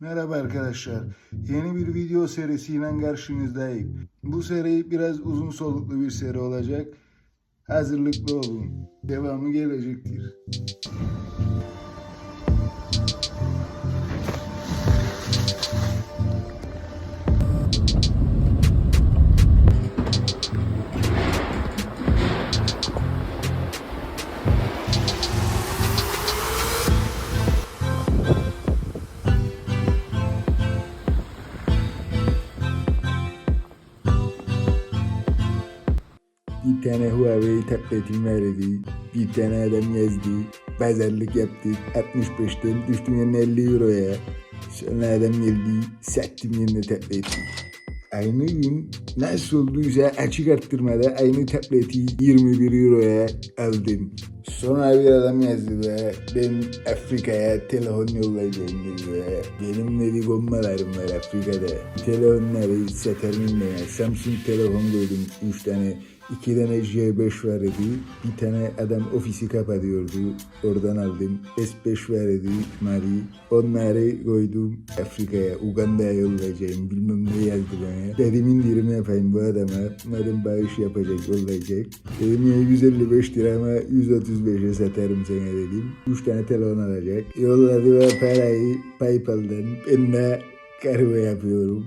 Merhaba arkadaşlar. Yeni bir video serisiyle karşınızdayım. Bu seri biraz uzun soluklu bir seri olacak. Hazırlıklı olun. Devamı gelecektir. Bir tane Huawei tabletim vardı. Bir tane adam yazdı. Pazarlık yaptık. 65'ten düştüm yerine 50 euroya. Sonra adam geldi. Sattım yerine tableti. Aynı gün nasıl olduysa açık arttırmada aynı tableti 21 euroya aldım. Sonra bir adam yazdı be. Ben Afrika'ya telefon yollayacağım dedi be. Benim dedi bombalarım var Afrika'da. Telefonları satarım ya. Samsung telefon koydum 3 tane. İki tane J5 var idi. Bir tane adam ofisi kapatıyordu. Oradan aldım. S5 var idi. Mari. Onları koydum Afrika'ya. Uganda'ya yollayacağım. Bilmem ne yazdı bana. Dedim indirim yapayım bu adama. Madem bağış yapacak yollayacak. Dedim ya 155 lira ama 135'e satarım sana dedim. 3 tane telefon alacak. Yolladı ve parayı Paypal'dan. De kargo yapıyorum.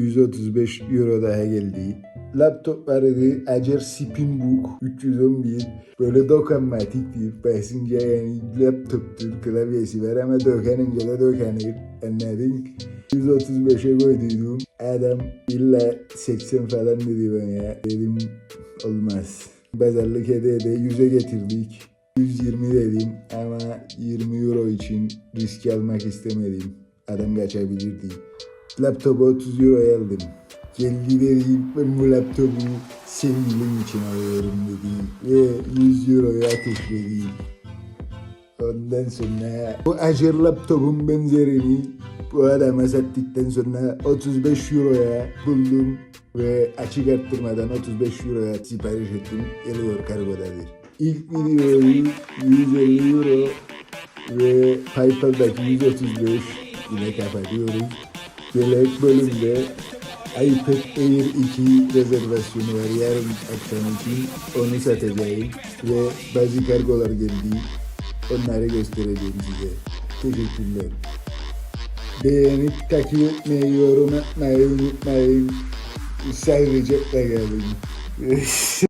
...135 euro daha geldi. Laptop vardı Acer Spinbook 311 böyle dokunmatiktir basınca yani laptoptur klavyesi var ama dokununca da dokunur anladın? 135'e koyduydum. Adam illa 80 falan dedi bana dedim olmaz. Pazarlık ede ede 100'e getirdik. 120 dedim ama 20 euro için risk almak istemedim. Adam kaçabilirdi laptopu 30 euroya aldım Geldi dedi ben bu laptopu sevgilim için alıyorum dedi ve 100 euroyu ateşledi. Ondan sonra bu Acer laptopun benzerini bu adama sattıktan sonra 35 euroya buldum ve açık arttırmadan 35 euroya sipariş ettim. Geliyor kargodadır. İlk videoyu 150 euro ve PayPal'daki 135 ile kapatıyoruz. Gelecek bölümde iPad Air 2 rezervasyonu var yarın akşam için. Onu satacağım ve bazı kargolar geldi. Onları göstereceğim size. Teşekkürler. Beğenip takip etmeyi, yorum atmayı unutmayın. Sadece kalın.